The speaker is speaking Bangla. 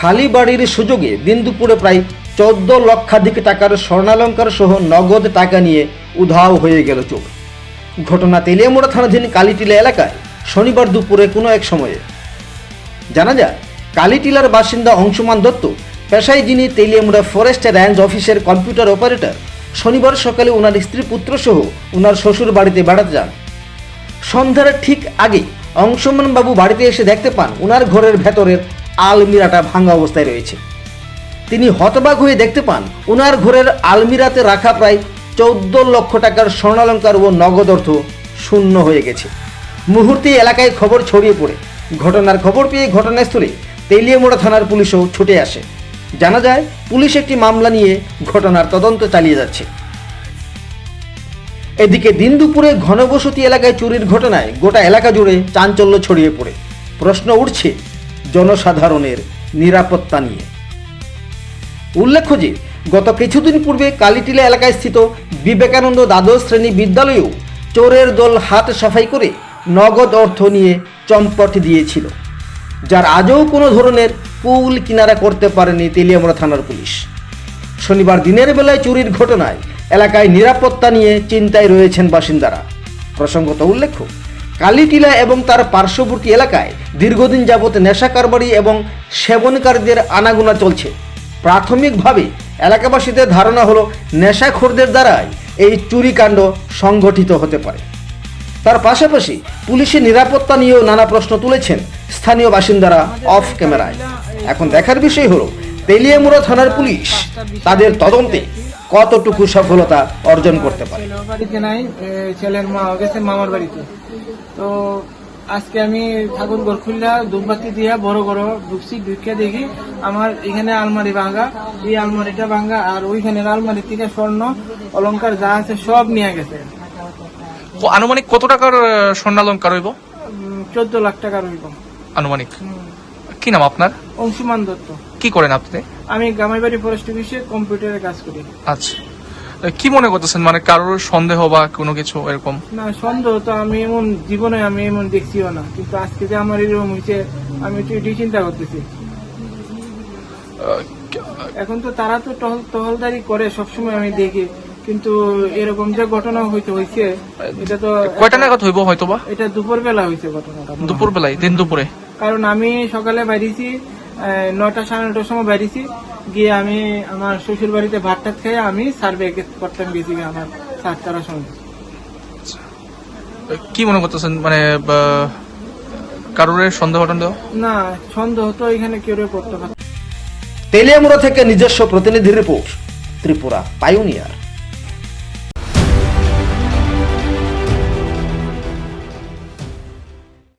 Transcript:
খালি বাড়ির সুযোগে দিন দুপুরে প্রায় চোদ্দ লক্ষাধিক টাকার স্বর্ণালঙ্কার সহ নগদ টাকা নিয়ে উধাও হয়ে গেল চোর ঘটনা তেলিয়ামোড়া থানাধীন কালীটিলা এলাকায় শনিবার দুপুরে কোনো এক সময়ে। জানা যায়, কালীটিলার বাসিন্দা অংশুমান দত্ত পেশায় যিনি তেলিয়ামুড়া ফরেস্ট রেঞ্জ অফিসের কম্পিউটার অপারেটর, শনিবার সকালে ওনার স্ত্রী পুত্র সহ ওনার শ্বশুর বাড়িতে বেড়াতে যান। সন্ধ্যার ঠিক আগে অংশুমান বাবু বাড়িতে এসে দেখতে পান ওনার ঘরের ভেতরের আলমিরাটা ভাঙা অবস্থায় রয়েছে। তিনি হতবাক হয়ে দেখতে পান ওনার ঘরের আলমিরাতে রাখা প্রায় চৌদ্দ লক্ষ টাকার স্বর্ণালঙ্কার ও নগদ অর্থ শূন্য হয়ে গেছে। মুহূর্তে এলাকায় খবর ছড়িয়ে পড়ে। ঘটনার খবর পেয়ে ঘটনাস্থলে তেলিয়ামোড়া থানার পুলিশও ছুটে আসে। জানা যায়, পুলিশ একটি মামলা নিয়ে ঘটনার তদন্ত চালিয়ে যাচ্ছে। এদিকে দিন দুপুরে ঘনবসতি এলাকায় চুরির ঘটনায় গোটা এলাকা জুড়ে চাঞ্চল্য ছড়িয়ে পড়ে। প্রশ্ন উঠছে জনসাধারণের নিরাপত্তা নিয়ে। উল্লেখ্য যে, গত কিছুদিন পূর্বে কালীটিলা এলাকায় স্থিত বিবেকানন্দ দ্বাদশ শ্রেণি বিদ্যালয়েও চোরের দল হাত সাফাই করে নগদ অর্থ নিয়ে চম্পট দিয়েছিল, যার আজও কোনো ধরনের কুল কিনারা করতে পারেনি তেলিয়ামরা থানার পুলিশ। শনিবার দিনের বেলায় চুরির ঘটনায় এলাকায় নিরাপত্তা নিয়ে চিন্তায় রয়েছেন বাসিন্দারা। প্রসঙ্গত উল্লেখ্য কালীটিলা এবং তার পার্শ্ববর্তী এলাকায় দীর্ঘদিন যাবৎ নেশা কারবারি এবং সেবনকারীদের আনাগোনা চলছে। প্রাথমিকভাবে এলাকাবাসীদের ধারণা হলো, নেশাখোরদের দ্বারাই এই চুরিকাণ্ড সংগঠিত হতে পারে। তার পাশাপাশি পুলিশের নিরাপত্তা নিয়েও নানা প্রশ্ন তুলেছেন স্থানীয় বাসিন্দারা অফ ক্যামেরায়। এখন দেখার বিষয় হলো, তেলিয়ামুড়া থানার পুলিশ তাদের তদন্তে কতটুকু সফলতা অর্জন করতে পারে? বাড়িতে নাই ছেলের মা গেছে মামার বাড়িতে। তো আজকে আমি ঠাকুর ঘর খুললা ধূপবাতি দিয়া বড় বড় ঢুকছি ঢুকে দেখি আমার এখানে আলমারি ভাঙা এই আলমারিটা ভাঙা আর ওইখানের আলমারি থেকে স্বর্ণ অলংকার যা আছে সব নিয়ে গেছে। আনুমানিক কত টাকার স্বর্ণালঙ্কার হইব? চোদ্দ লাখ টাকা রইব। আনুমানিক। কি নাম আপনার? অংশুমান দত্ত। কি করেন আপনি? আমি গামাইবাড়ি ফরেস্ট অফিসে কম্পিউটারে কাজ করি। আচ্ছা। কি মনে করতেছেন? মানে কারোর সন্দেহ বা কোনো কিছু এরকম? না সন্দেহ তো আমি এমন জীবনে আমি এমন দেখছিও না। কিন্তু আজকে যে আমার এরকম হয়েছে আমি একটু এটাই চিন্তা করতেছি। এখন তো তারা তো টহল টহলদারি করে সবসময় আমি দেখি। কিন্তু এরকম যে ঘটনা হইতে হয়েছে এটা তো কয়টা নাগাদ হইব হয়তো বা এটা দুপুর বেলা হয়েছে ঘটনাটা। দুপুর বেলায় দিন দুপুরে। কারণ আমি সকালে বাইরেছি নয়টা সাড়ে নটার সময় বেরিয়েছি। গিয়ে আমি আমার শ্বশুর বাড়িতে ভাত টাত খেয়ে আমি সার্ভে করতাম গেছি আমার সাতটার সময় কি মনে করতেছেন? মানে কারোর সন্দেহ টন্দেহ? না সন্দেহ তো এখানে কেউ করতে পারে। তেলিয়ামুড়া থেকে নিজস্ব প্রতিনিধি রিপোর্ট ত্রিপুরা পাইওনিয়ার